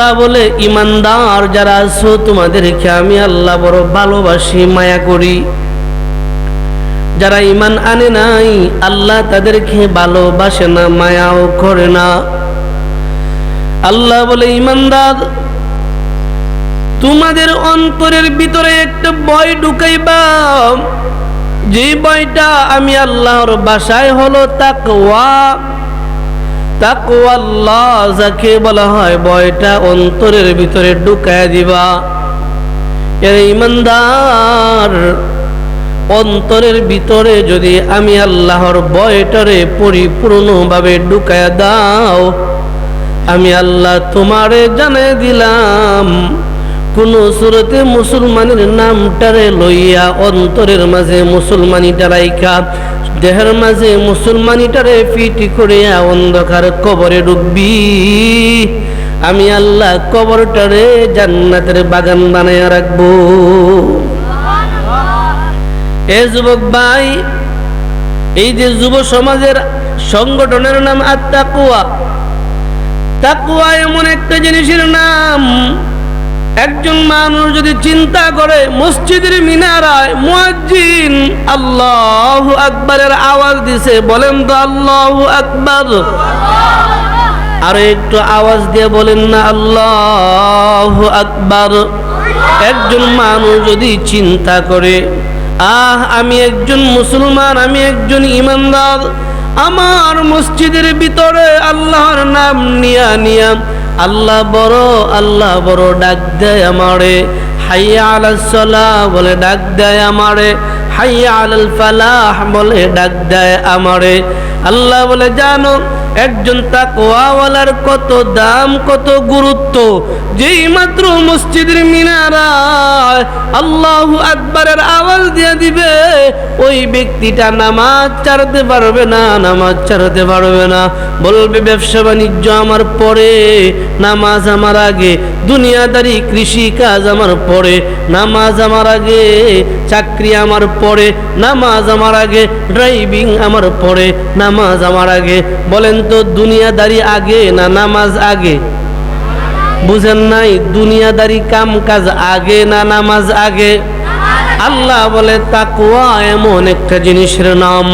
আল্লাহ বলে, ইমানদার যারা আছো, তোমাদেরকে আমি আল্লাহ বড় ভালোবাসি, মায়া করি। যারা ইমান আনে নাই, আল্লাহ তাদেরকে ভালোবাসে না, মায়াও করে না। আল্লাহ বলে, ইমানদার, তোমাদের অন্তরের ভিতরে একটা ভয় ঢুকাইবা। যে ভয়টা আমি আল্লাহর বাসায় হলো তাকওয়া তাকওয়া আল্লাহ যাকে বলা হয় ভয়টা অন্তরের ভিতরে ঢুকায় দিবা। এর ইমানদার অন্তরের ভিতরে যদি আমি আল্লাহর ভয়টারে পরিপূর্ণভাবে ঢুকায় দাও, আমি আল্লাহ তোমারে জানে দিলাম, কোন সুরতে মুসলমানের নামটারে লইয়া অন্তরের মাঝে মুসলমানিটা রাইখা দেহের মাঝে মুসলমানিটারে ফিটি করিয়া অন্ধকার কবরে ডুববি আমি আল্লাহ কবরটারে জান্নাতের বাগান বানাইয়া রাখব। এ যুবক ভাই, এই যে যুব সমাজের সংগঠনের নাম আত্মাকুয়া। তাকুয়া এমন একটা জিনিসের নাম একজন মানুষ যদি চিন্তা করে, মসজিদের মিনারায় মুয়াজ্জিন আল্লাহ আকবরের আওয়াজ দিছে, বলেন তো আল্লাহ আকবর। আর একটু আওয়াজ দিয়ে বলেন না, আল্লাহ আকবর। একজন মানুষ যদি চিন্তা করে, আহ, আমি একজন মুসলমান, আমি একজন ইমানদার, আমার মসজিদের ভিতরে আল্লাহর নাম নিয়া নিয়া আল্লাহ বড় আল্লাহ বড় ডাক দেয় আমারে। হাইয়া আলাসলা বলে ডাক দেয় আমারে। হাইয়া আলাল ফালাহ বলে ডাক দেয় আমারে। আল্লাহ বলে, জানো একজন তাকওয়াওয়ালার কত দাম, কত গুরুত্ব? যেই মাত্র মসজিদের মিনারায় আল্লাহু আকবরের আওয়াজ দিয়ে দিবে, ওই ব্যক্তিটা নামাজ ছাড়তে পারবে না, নামাজ ছাড়তে পারবে না। বলবে, ব্যবসা বাণিজ্য আমার পরে, নামাজ আমার আগে, দুনিয়াদারি কৃষি কাজ আমার পরে, নামাজ আমার আগে, চাকরি আমার পরে, নামাজ আমার আগে, ড্রাইভিং আমার পরে, নামাজ আমার আগে। বলেন তো দুনিয়াদারি আগে না নামাজ আগে? বুঝেন নাই, দুনিয়াদারি কাম কাজ আগে না নামাজ আগে? আল্লাহ বলে তাকুয়া এমন একটা জিনিসের নাম।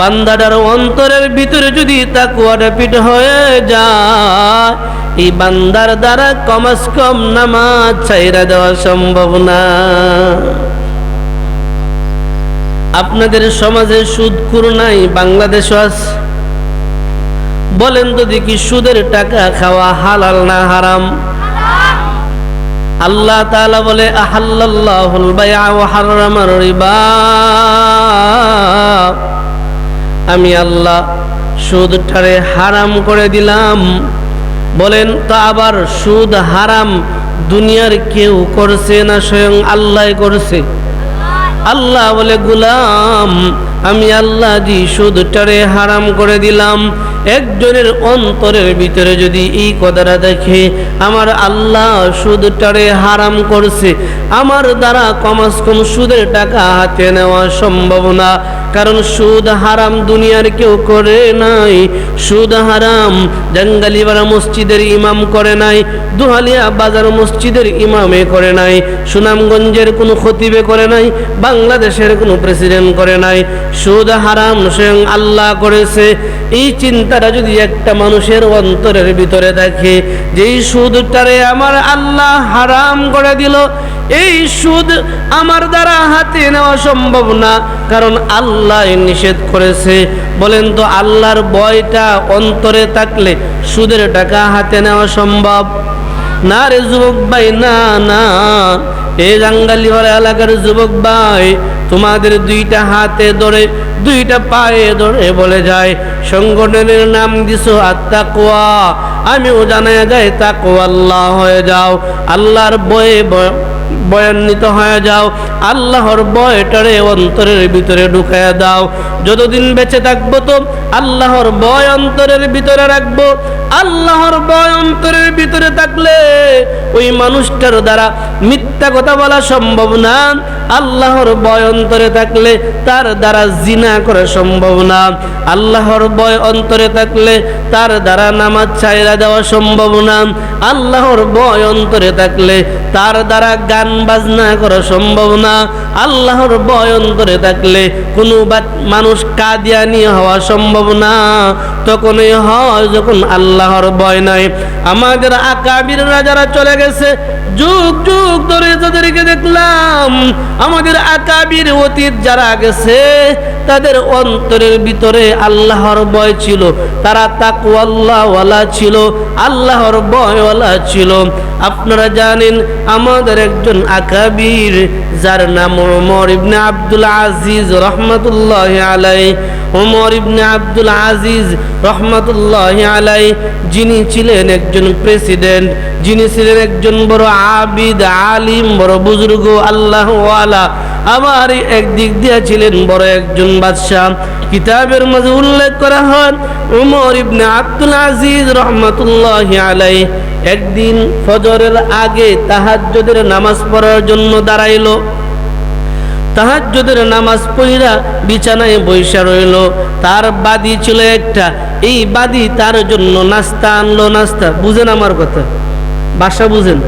বান্দাটার অন্তরের ভিতরে যদি তাকুয়াটা পিঠ হয়ে যায়, এই বান্দার দ্বারা কমাস কম নামাজ ছাইরা দেওয়া সম্ভব না। আপনাদের সমাজে সুদকুর নাই বাংলাদেশ আছে। বলেন তো দেখি সুদের টাকা খাওয়া হালাল না হারাম? আল্লাহ তাআলা বলে, আহাল্লাল্লাহুল বাইআ ওয়া হারামার রিবা। আমি আল্লাহ সুদটারে হারাম করে দিলাম। বলেন, তো আবার সুদ হারাম দুনিয়ার কেউ করছে না স্বয়ং আল্লাহ করছে? আল্লাহ বলে, গুলাম, আমি আল্লাহ জি সুদটারে হারাম করে দিলাম। একজনের অন্তরের ভিতরে যদি এই কথাটা দেখে, আমার আল্লাহ সুদটারে হারাম করছে, আমার দ্বারা কমাস কম সুদের টাকা হাতে নেওয়া সম্ভব না। কারণ সুদ হারাম দুনিয়ার কেউ করে নাই। সুদ হারাম জঙ্গালিবাড়া মসজিদের ইমাম করে নাই, দুহালিয়া বাজার মসজিদের ইমামে করে নাই, সুনামগঞ্জের কোনো খতিবে করে নাই, বাংলাদেশের কোনো প্রেসিডেন্ট করে নাই। সুদ হারাম স্বয়ং আল্লাহ করেছে। এই চিন্তাটা যদি একটা মানুষের অন্তরের ভিতরে দেখে, যেই সুদটারে আমার আল্লাহ হারাম করে দিল এই সুদ আমার দ্বারা হাতে নেওয়া সম্ভব না, কারণ আল্লাহ নিষেধ করেছে। বলেন তো, আল্লাহর বয়টা অন্তরে থাকলে সুদের টাকা হাতে নেওয়া সম্ভব? না রে যুবক ভাই, না না। এই জাঙ্গালিওয়ালা এলাকার যুবক ভাই, তোমাদের দুইটা হাতে ধরে, দুইটা পায়ে ধরে বলে যায়, সংগঠনের নাম দিছো আত্মা কোয়া আমিও জানা যায় তাকো আল্লাহ হয়ে যাও। আল্লাহর বয়ে বয়ান্বিত হয়ে যাও। আল্লাহর বয়টারে অন্তরের ভিতরে ঢুকায় দাও। যতদিন বেঁচে থাকব তো আল্লাহর বয় অন্তরের ভিতরে রাখব। আল্লাহর বয় অন্তরের ভিতরে থাকলে ওই মানুষটার দ্বারা মিথ্যা কথা বলা সম্ভব না। আল্লাহর ভয় অন্তরে থাকলে তার দ্বারা জিনা করা সম্ভব না। আল্লাহর ভয় অন্তরে থাকলে তার দ্বারা নামাজ চাইরা দেওয়া সম্ভব না। আল্লাহর ভয় অন্তরে থাকলে তার দ্বারা গান বাজনা করা সম্ভব না। আল্লাহর ভয় অন্তরে থাকলে কোনো মানুষ কাদিয়ানি হওয়া সম্ভব না। তখনই হয় যখন আল্লাহর ভয় নাই। আমাদের আকাবির রাজারা চলে গেছে যুগ যুগ ধরে তাদেরকে দেখলাম। আমাদের আকাবির অতীত যারা গেছে তাদের অন্তরের ভিতরে আল্লাহর ভয় ছিল। তারা তাকুয়াল্লাহওয়ালা ছিল, আল্লাহর ভয়ওয়ালা ছিল। আপনারা জানেন, আমাদের একজন আকাবির, যার নাম ওমর ইবনে আব্দুল আজিজ রহমতুল্লাহ আলাই। ওমর ইবনে আব্দুল আজিজ রহমতুল্লাহ আলাই, যিনি ছিলেন একজন প্রেসিডেন্ট, যিনি ছিলেন একজন বড় আবিদ, আলিম, বড় বুজুর্গ আল্লাহ আলা আবার একদিক দিয়ে ছিলেন বড় একজন বাদশাহ। কিতাবের মাঝে উল্লেখ করা হয়, উমর ইবনে আব্দুল আজিজ রহমতুল্লাহ আলাই একদিন ফজরের আগে তাহাজ্জুদের নামাজ পড়ার জন্য দাঁড়াইলো। তাহাজ্জুদের নামাজ পড়িরা বিছানায় বৈশা রইল। তার বাদি ছিল একটা। এই বাদি তার জন্য নাস্তা আনলো, নাস্তা। বুঝেন আমার কথা? বাসা বুঝেন?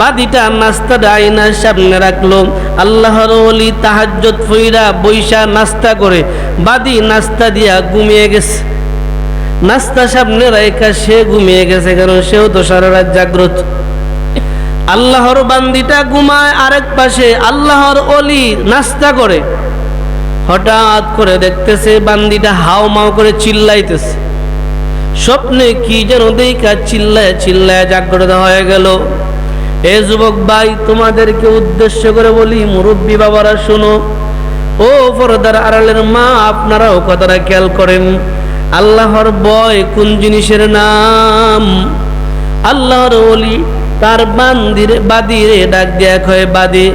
বাদিটা নাস্তাটা আইনার সামনে রাখল। আল্লাহর ওলি তাহাজ্জত ফইরা বৈশা নাস্তা করে বাদি নাস্তা দিয়া ঘুমিয়ে গেছে। নাস্তা সামনে রাইকা সে ঘুমিয়ে গেছে কারণ সেও তো সারা রাত জাগ্রত। আল্লাহর বান্দিটা ঘুমায় আরেক পাশে আল্লাহর অলি নাস্তা করে। হঠাৎ করে দেখতেছে বান্দিটা হাও মাও করে চিল্লাইতেছে। স্বপ্নে কি যেন দেখা চিল্লায় চিল্লায় জাগ্রত হয়ে গেল। এ যুবক ভাই, তোমাদেরকে উদ্দেশ্য করে বলি, মুরব্বী বাবারা, শোনো। ও পরদার আড়ালের মা, আপনারাও কথাটা খেয়াল করেন। আল্লাহর বয় কোন জিনিসের নাম? আল্লাহর ওলি তার বান্দির, বাদিরে ডাক দেয়া কয় বাদি।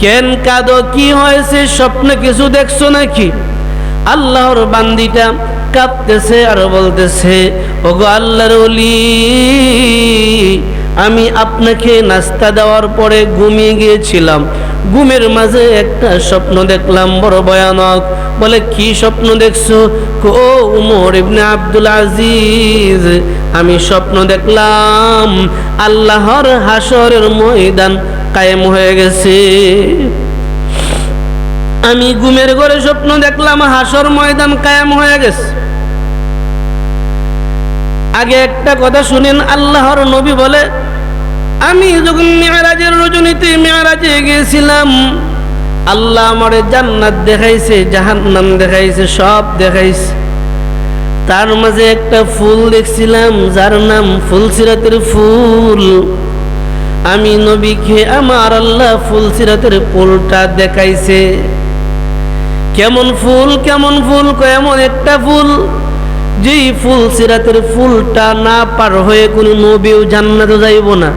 কেন কাদো, কি হয়েছে, স্বপ্নে কিছু দেখছ নাকি? আল্লাহর বান্দিটা কাঁদতেছে আর বলতেছে, ওগো আল্লাহর ওলি আমি আপনাকে নাস্তা দেওয়ার পরে ঘুমিয়ে গিয়েছিলাম। ঘুমের মাঝে একটা স্বপ্ন দেখলাম, বড় ভয়ানক। বলে, কি স্বপ্ন দেখছ? ও উমর ইবনে আব্দুল আজিজ। আমি স্বপ্ন দেখলাম, আল্লাহর হাসরের ময়দান কায়েম হয়ে গেছে। আমি ঘুমের ঘরে স্বপ্ন দেখলাম হাসর ময়দান কায়েম হয়ে গেছে। আগে একটা কথা শুনেন, আল্লাহর নবী বলে, আমি যখন মেয়ারাজের রজনীতে মেয়ারাজে গিয়েছিলাম, আল্লাহ আমারে জান্নাত দেখাইছে, জাহান্নাম দেখাইছে, সব দেখাইছে। তার মাঝে একটা ফুল দেখছিলাম, যার নাম ফুলসিরাতের ফুল। আমি নবীকে আমার আল্লাহ ফুলসিরাতের ফুলটা দেখাইছে। কেমন ফুল কেমন ফুল এমন একটা ফুল। যেই ফুল সিরাতের ফুলটা না পার হয়ে কোনো নবীও জান্নাতে যাইব না।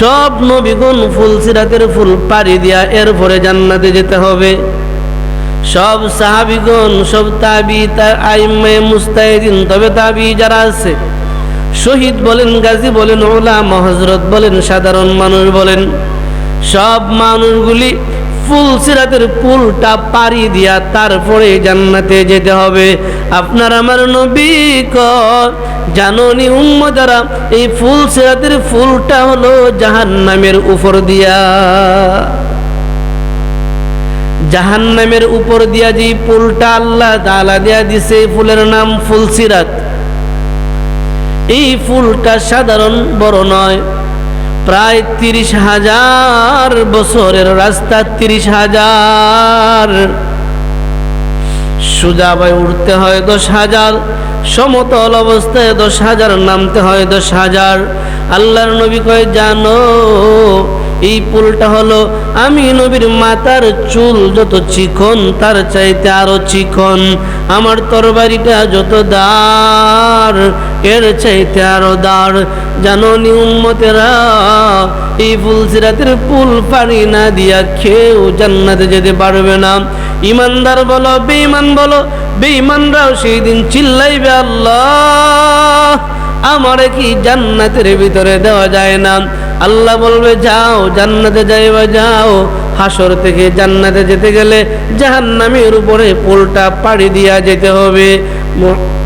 সব নবীগুণ ফুল সিরাতের ফুল পাড়ি দিয়া এরপরে জান্নাতে যেতে হবে। সব সাহাবিগণ সব তাবি আইমে মুস্তাহিদিন, তবে তাবি যারা আছে, শহীদ বলেন, গাজী বলেন, ওলামা হজরত বলেন, সাধারণ মানুষ বলেন, সব মানুষগুলি ফুল সিরাতের পুলটা পাড়ি দিয়া তারপরে জান্নাতে যেতে হবে। আপনার আমার নবী জাননি উম্মদারা এই ফুল সিরাতের ফুলটা হলো জাহান্নামের উপর দিয়া। জাহান্নামের উপর দিয়া যে ফুলটা আল্লাহ তাআলা দিয়া দিছে, এই ফুলের নাম ফুলসিরাত এই ফুলটা সাধারণ বড় নয় প্রায় তিরিশ হাজার বছরের রাস্তা তিরিশ হাজার। সোজা বাই উঠতে হয় দশ হাজার, সমতল অবস্থায় দশ হাজার, নামতে হয় দশ হাজার। আল্লাহর নবী কয়, জানো এই পুলটা হলো, আমি নবীর মাতার চুল যত চিকন, তার চাইতে আরও চিকন। আমার তরবারিটা যত দার এর চাইতে আরও দার জানো উম্মতেরা, এই ফুল সিরাতের পুল পানি না দিয়া খেয়েও জান্নাতে যেতে পারবে না। ইমানদার বলো, বেঈমান বলো, বেঈমানরাও সেই দিন চিল্লাইবে আল্লাহ। আমারে কি জান্নাতের ভিতরে দেওয়া যায় না? আল্লাহ বলবে, যাও, জান্নাতে যাইবা, যাও। হাসর থেকে জান্নাতে যেতে গেলে জাহান্নামের উপরে পোলটা পাড়ি দিয়া যেতে হবে।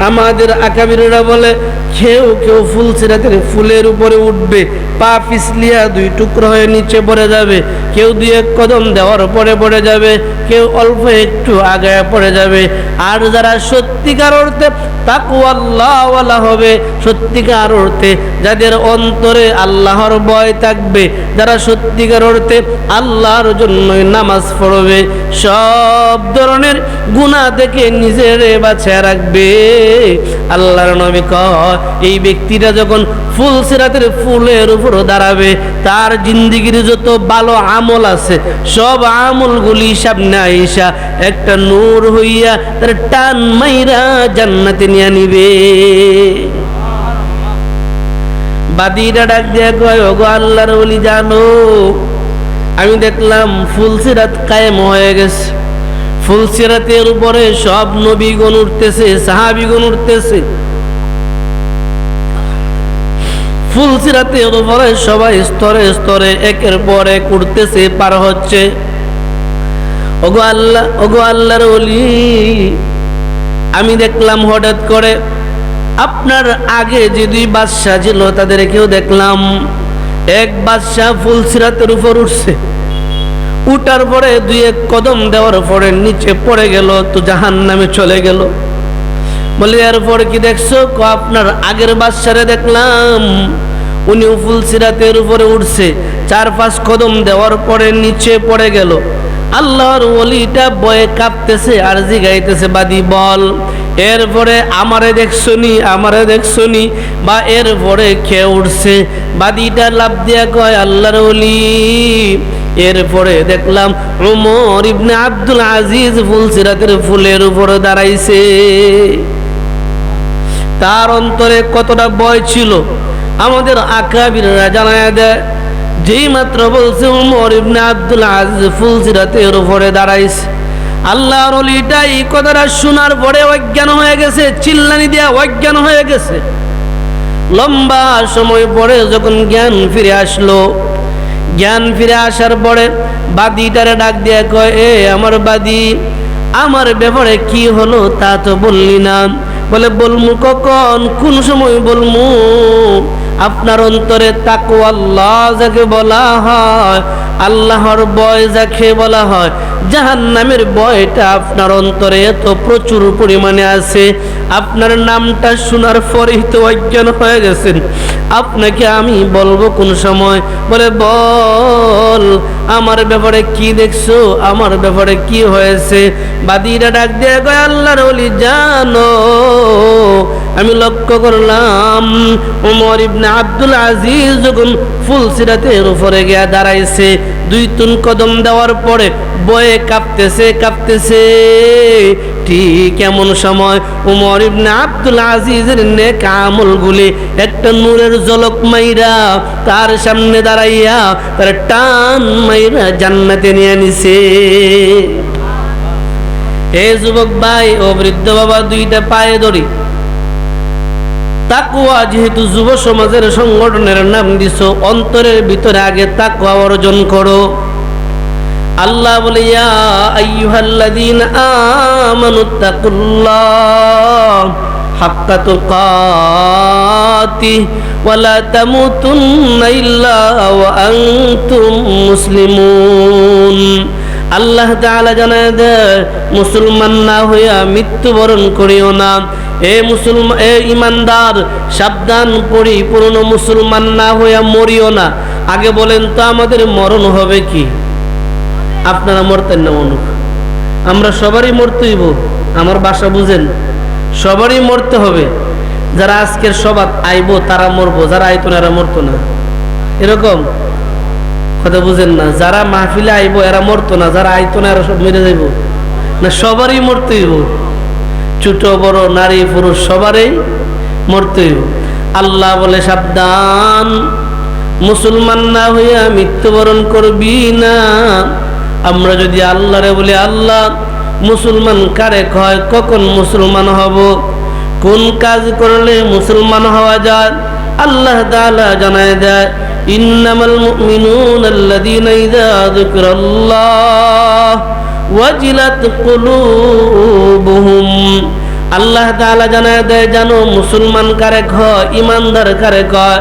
আমাদের আকাবিরা বলে কেউ কেউ ফুল সিরাতের ফুলের উপরে উঠবে, পা পিছলিয়া দুই টুকরো হয়ে নিচে পড়ে যাবে। কেউ দুই এক কদম দেওয়ার পরে পড়ে যাবে, কেউ অল্প একটু আগে পড়ে যাবে। আর যারা সত্যিকার অর্থে তাকুয়াল্লাহওয়ালা হবে, সত্যিকার অর্থে যাদের অন্তরে আল্লাহর ভয় থাকবে, যারা সত্যিকার অর্থে আল্লাহর জন্যই নামাজ পড়বে, সব ধরনের গুণা থেকে নিজের বাছায় রাখবে। আল্লাহর নবী কয় এই ব্যক্তিটা যখন ফুল সিরাতের ফুলের উপর দাঁড়াবে, তার জিন্দিগির যত ভালো আমল আছে, সব আমলগুলি সামনে আইসা একটা নূর হইয়া তার টান মাইরা জান্নাতে নিয়ে নিবে। বাদিরা ডাক দিয়া কয়, ওগো আল্লাহর বলি জানো, আমি দেখলাম ফুলসিরাত কায়েম হয়ে গেছে। ফুলসিরাতের উপরে সব নবীগণ উঠতেছে, সাহাবিগণ উঠতেছে। ফুলসিরাতের উপরে সবাই স্তরে স্তরে একের পর উঠতেছে, পার হচ্ছে। ওগো আল্লাহ, ওগো আল্লাহর ওলি, আমি দেখলাম হঠাৎ করে আপনার আগে যে দুই বাদশাহ ছিল, তাদের তাদেরকেও দেখলাম। এক বাদশাহ ফুলসিরাতের উপর উঠছে। উঠার পরে দুই এক কদম দেওয়ার পরে নিচে পড়ে গেল, তো জাহান নামে চলে গেল। বলে, এরপর কি দেখছ? ক, আপনার আগের বাদশারে দেখলাম। উনি ফুল সিরাতের উপরে উঠছে। চার পাঁচ কদম দেওয়ার পরে নিচে পড়ে গেল। আল্লাহর ওলিটা বয়ে কাঁপতেছে আর জি জিগাইতেছে বাদি বল। এরপরে, আমারে দেখছনি আমারে দেখছনি। বা, এরপরে খেয়ে উঠছে? বাদিটা লাভ দিয়া কয়, আল্লাহর ওলি। এরপরে দেখলাম, উমর ইবনে আব্দুল আজিজ ফুল সিরাতের ফুলের উপরে দাঁড়াইছে। তার অন্তরে কতটা ভয় ছিল, আমাদের আকাবিররা জানায় দেয়, যেই মাত্র বলছে উমর ইবনে আব্দুল আজিজ সিরাতের উপরে দাঁড়াইছে। আল্লাহর অলিটা এই কথাটা শোনার পরে অজ্ঞান হয়ে গেছে, চিল্লানি দিয়া অজ্ঞান হয়ে গেছে। লম্বা সময় পরে যখন জ্ঞান ফিরে আসলো, জ্ঞান ফিরে আসার পরে বাদিটারে ডাক দিয়ে কয়, এ আমার বাদি, আমার ব্যাপারে কি হলো তা তো বললি না। বলে বলমু কখন? কোন সময় বলমু? আপনার অন্তরে তাকু আল্লাহ যাকে বলা হয়, আল্লাহর বয় যাকে বলা হয় জাহান নামের বয়টা আপনার অন্তরে এত প্রচুর পরিমাণে আছে। আপনার নামটা শোনার পরেই তো অজ্ঞান হয়ে গেছেন। আপনাকে আমি বলব কোন সময়, বলে বল, আমার ব্যাপারে কি দেখছ? আমার ব্যাপারে কি হয়েছে? বাদিরা ডাক দিয়ে কয়, আল্লাহর ওলি জানো আমি লক্ষ্য করলাম উমর ইবনে আব্দুল আজিজ যখন ফুল সিরাতের উপরে গিয়া দাঁড়াইছে, দুই তুন কদম দেওয়ার পরে বয়ে কাঁপতেছে কাঁপতেছে। ঠিক এমন সময় উমর ইবনে আব্দুল আজিজের নেক আমলগুলি একটা নূরের জলক মাইরা তার সামনে দাঁড়াইয়া তার টান মাইরা জান্নাতে নিয়ে নিছে। এ যুবক ভাই ও বৃদ্ধ বাবা দুইটা পায়ে ধরি তাকুয়া যেহেতু যুব সমাজের সংগঠনের নাম দিছ, অন্তরের ভিতরে আগে তাকুয়া অর্জন করো। আল্লাহ বলে আমানু হাক্কা ওয়ালা আল্লাহ জানায় দেয়, মুসলমান না হইয়া মৃত্যুবরণ করিও না। এ মুসলমান এ ইমানদার, সাবধান, পরিপূর্ণ মুসলমান না হইয়া মরিও না। আগে বলেন, তো আমাদের মরণ হবে কি? আপনারা মরতেন না মনুক আমরা সবারই মরতে হইব আমার বাসা বুঝেন। সবারই মরতে হবে। যারা আজকের সবাত আইবো, তারা মরবো, যারা আইতো না, এরা মরতো না। এরকম? কথা বুঝেন না, যারা মাহফিলে আইব, এরা মরতো না, যারা আইতো না, এরা সব মেরে যাইব। না, সবারই মরতে হইব ছোট বড় নারী পুরুষ সবারই মরতে আল্লাহ বলে, সাবধান। মুসলমান না হইয়া মৃত্যুবরণ করবি না। আমরা যদি আল্লাহরে বলি, আল্লাহ, মুসলমান কারে কয়? কখন মুসলমান হব? কোন কাজ করলে মুসলমান হওয়া যায়? আল্লাহ তাআলা জানায় দেয়, ইন্নামাল মুমিনুন আল্লাযীনা ইযা যুকিরাল্লাহ। আল্লাহ তাআলা জানায় দেয়, জানো, মুসলমান কারে কয়, ইমানদার কারে কয়?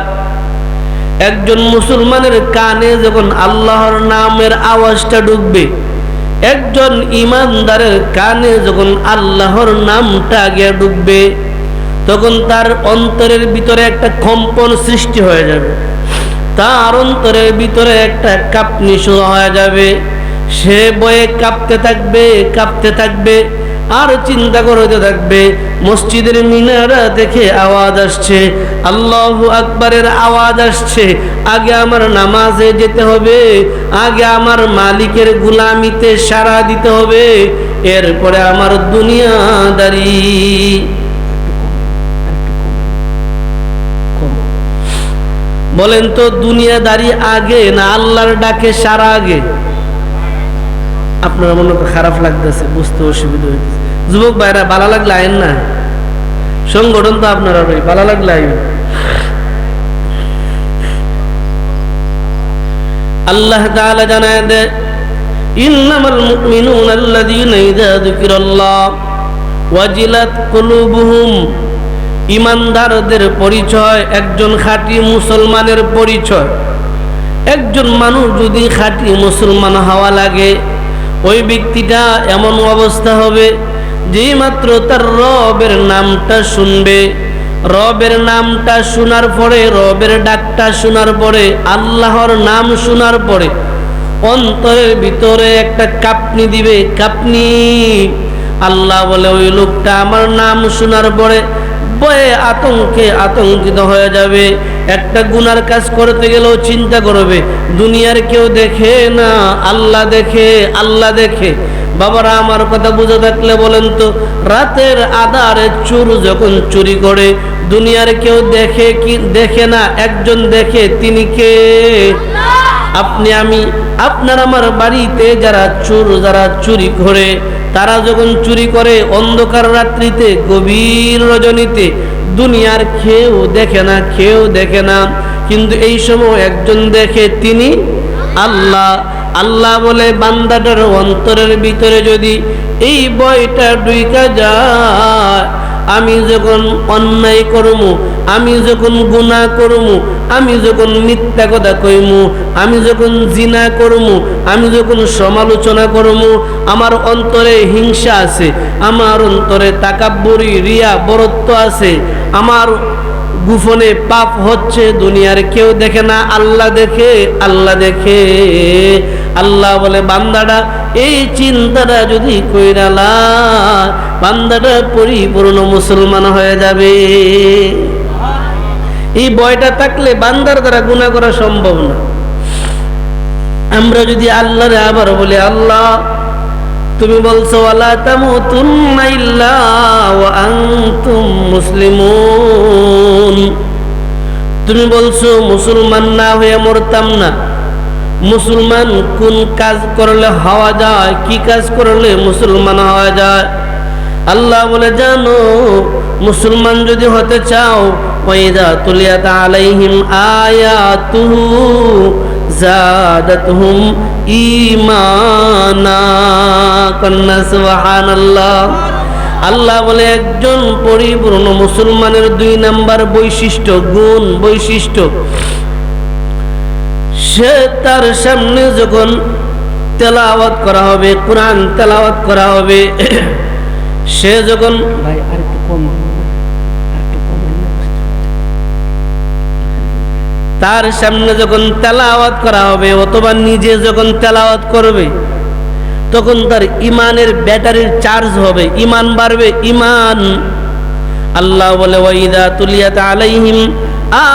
একজন মুসলমানের কানে যখন আল্লাহর নামের আওয়াজটা ঢুকবে, একজন ইমানদারের কানে যখন আল্লাহর নামটা গিয়ে ঢুকবে, তখন তার অন্তরের ভিতরে একটা কম্পন সৃষ্টি হয়ে যাবে। তার অন্তরের ভিতরে একটা কাঁপনি শুরু হয়ে যাবে। সে বয়ে কাঁপতে থাকবে কাঁপতে থাকবে, আর চিন্তা করতে থাকবে। মসজিদের মিনারা দেখে আওয়াজ আসছে, আল্লাহ আকবরের আওয়াজ আসছে। আগে আমার নামাজে যেতে হবে, আগে আমার মালিকের গুলামিতে সারা দিতে হবে, এরপরে আমার দুনিয়াদারি বলেন তো দুনিয়াদারি আগে না আল্লাহর ডাকে সারা আগে? আপনার মনে খারাপ লাগতেছে, বুঝতে অসুবিধা হইতেছে। যুবক ভাইরা ভালো লাগলে আইন না। সংগঠন তো আপনারা ভাই ভালো লাগলে আইন। আল্লাহ তাআলা জানায় দে ইন্নামাল আল্লাযীনা ইযা যুকিরাল্লাহ ওয়াজিলাত কুলুবুহুম। ইমানদারদের পরিচয়, একজন খাঁটি মুসলমানের পরিচয়। একজন মানুষ যদি খাঁটি মুসলমান হওয়া লাগে ওই ব্যক্তিটা এমন অবস্থা হবে যেই মাত্র তার রবের নামটা শুনবে। রবের নামটা শোনার পরে, রবের ডাকটা শোনার পরে, আল্লাহর নাম শোনার পরে অন্তরের ভিতরে একটা কাপনি দিবে, কাপনি। আল্লাহ বলে, ওই লোকটা আমার নাম শোনার পরে ভয়ে আতঙ্কে আতঙ্কিত হয়ে যাবে। একটা গুনার কাজ করতে গেলেও চিন্তা করবে। দুনিয়ার কেউ দেখে না, আল্লাহ দেখে আল্লাহ দেখে। বাবারা, আমার কথা বুঝে থাকলে বলেন তো, রাতের আধারে চুর যখন চুরি করে, দুনিয়ার কেউ দেখে কি, দেখে না, একজন দেখে, তিনি কে? আপনি, আমি। আপনার আমার বাড়িতে যারা চোর, যারা চুরি করে তারা যখন চুরি করে অন্ধকার রাত্রিতে গভীর রজনীতে, দুনিয়ার খেয়েও দেখে না খেয়েও দেখে না। কিন্তু এই সময় একজন দেখে তিনি আল্লাহ। আল্লাহ বলে, বান্দাটার অন্তরের ভিতরে যদি এই বইটা ডুইকা যায়, আমি যখন অন্যায় করমু আমি যখন গুনাহ করমু, আমি যখন মিথ্যা কথা কইমু, আমি যখন জিনা করমু, আমি যখন সমালোচনা করমু, আমার অন্তরে হিংসা আছে, আমার অন্তরে তাকাব্বরি, রিয়া, বরত্ব আছে, আমার গুফনে পাপ হচ্ছে, দুনিয়ার কেউ দেখে না, আল্লাহ দেখে আল্লাহ দেখে। আল্লাহ বলে, বান্দাটা, এই চিন্তাটা যদি কইরালা বান্দাটা পরিপূর্ণ মুসলমান হয়ে যাবে। এই বয়টা থাকলে বান্দার দ্বারা গুণা করা সম্ভব না। আমরা যদি আল্লাহরে আবার বলি, আল্লাহ, তুমি বলছো আল্লাহ তামুতুন্না মুসলিমুন। তুমি বলছো, মুসলমান না হয়ে মরতাম না। মুসলমান কোন কাজ করলে হওয়া যায়, কি কাজ করলে মুসলমান হওয়া যায়? আল্লাহ বলে, জানো, মুসলমান যদি হতে চাও ওয়াইদা তুলিয়াত আলাইহিম আয়াতুহু জাদাতহুম ঈমানা কন্না সুবহানাল্লাহ আল্লাহ বলে, একজন পরিপূর্ণ মুসলমানের দুই নাম্বার বৈশিষ্ট্য, গুণ বৈশিষ্ট্য। সে তার সামনে যখন তেলাওয়াত করা হবে, কোরআন তেলাওয়াত করা হবে, সে যখন ভাই আর একটু কম। তার সামনে যখন তেলাওয়াত করা হবে, অথবা নিজে যখন তেলাওয়াত করবে, তখন তার ইমানের ব্যাটারির চার্জ হবে, ইমান বাড়বে, ইমান। আল্লাহ বলে, ওয়াইদা তুলিয়াত আলাইহিম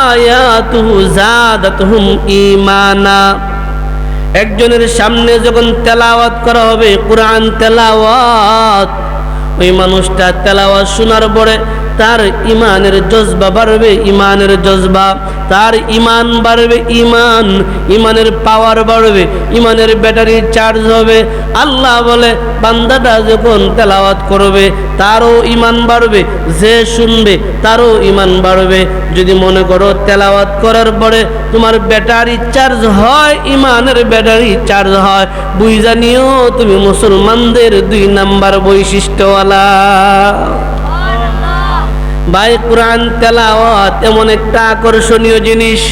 আয়াতুহু জাদাতুহুম ঈমানা। একজনের সামনে যখন তেলাওয়াত করা হবে, কোরআন তেলাওয়াত, ওই মানুষটা তেলাওয়াত শোনার পরে তার ইমানের জজবা বাড়বে ইমানের জজবা। তার ইমান বাড়বে ইমান ইমানের পাওয়ার বাড়বে ইমানের ব্যাটারি চার্জ হবে। আল্লাহ বলে, বান্দাটা যখন তেলাওয়াত করবে, তারও ইমান বাড়বে, যে শুনবে, তারও ইমান বাড়বে। যদি মনে করো তেলাওয়াত করার পরে তোমার ব্যাটারি চার্জ হয় ইমানের ব্যাটারি চার্জ হয়, বুঝা নিও তুমি মুসলমানদের দুই নাম্বার বৈশিষ্ট্যওয়ালা। ভাই কোরআন তেলাওয়াত এমন একটা আকর্ষণীয় জিনিস।